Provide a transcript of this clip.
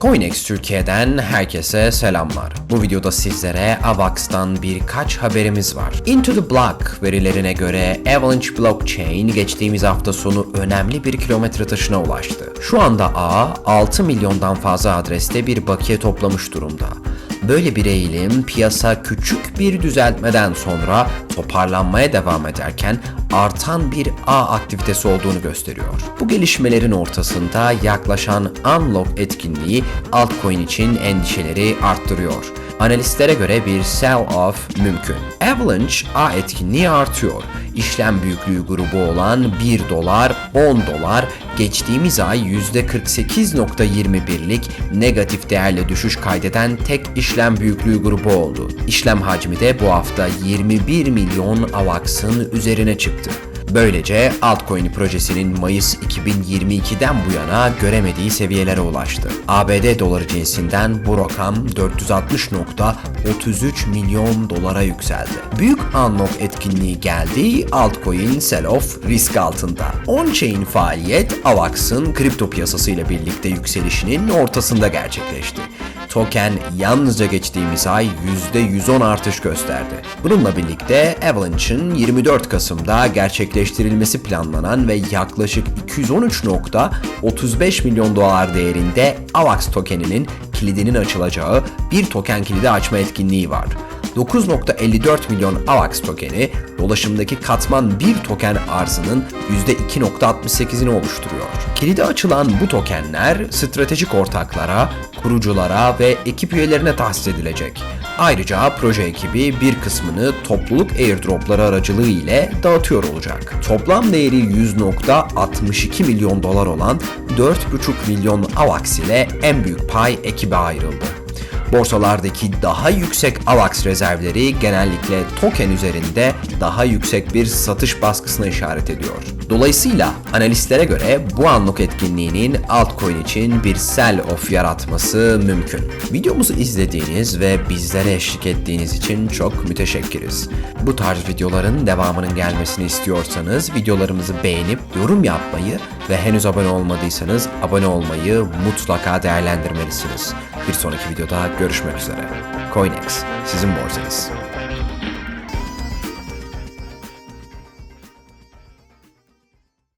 Coinex Türkiye'den herkese selamlar. Bu videoda sizlere AVAX'tan birkaç haberimiz var. Into the Block verilerine göre Avalanche Blockchain geçtiğimiz hafta sonu önemli bir kilometre taşına ulaştı. Şu anda ağ 6 milyondan fazla adreste bir bakiye toplamış durumda. Böyle bir eğilim piyasa küçük bir düzeltmeden sonra toparlanmaya devam ederken artan bir ağ aktivitesi olduğunu gösteriyor. Bu gelişmelerin ortasında yaklaşan Unlock etkinliği altcoin için endişeleri arttırıyor. Analistlere göre bir sell-off mümkün. Avalanche A etkinliği artıyor. İşlem büyüklüğü grubu olan 1 dolar, 10 dolar geçtiğimiz ay %48.21'lik negatif değerle düşüş kaydeden tek işlem büyüklüğü grubu oldu. İşlem hacmi de bu hafta 21 milyon AVAX'ın üzerine çıktı. Böylece altcoin projesinin Mayıs 2022'den bu yana göremediği seviyelere ulaştı. ABD doları cinsinden bu rakam 460.33 milyon dolara yükseldi. Büyük unlock etkinliği geldi, altcoin sell-off risk altında. On-chain faaliyet AVAX'ın kripto piyasası ile birlikte yükselişinin ortasında gerçekleşti. Token yalnızca geçtiğimiz ay %110 artış gösterdi. Bununla birlikte Avalanche'ın 24 Kasım'da gerçekleştirilmesi planlanan ve yaklaşık 213.35 milyon dolar değerinde AVAX tokeninin kilidinin açılacağı bir token kilidi açma etkinliği var. 9.54 milyon AVAX tokeni dolaşımdaki katman 1 token arzının %2.68'ini oluşturuyor. Kilidi açılan bu tokenler stratejik ortaklara, kuruculara ve ekip üyelerine tahsis edilecek. Ayrıca proje ekibi bir kısmını topluluk airdropları aracılığı ile dağıtıyor olacak. Toplam değeri 100.62 milyon dolar olan 4.5 milyon AVAX ile en büyük pay ekibe ayrıldı. Borsalardaki daha yüksek AVAX rezervleri genellikle token üzerinde daha yüksek bir satış baskısına işaret ediyor. Dolayısıyla analistlere göre bu anlık etkinliğinin altcoin için bir sell-off yaratması mümkün. Videomuzu izlediğiniz ve bizlere eşlik ettiğiniz için çok müteşekkiriz. Bu tarz videoların devamının gelmesini istiyorsanız videolarımızı beğenip yorum yapmayı ve henüz abone olmadıysanız abone olmayı mutlaka değerlendirmelisiniz. Bir sonraki videoda Görüşmek üzere. CoinEx, sizin borsanız.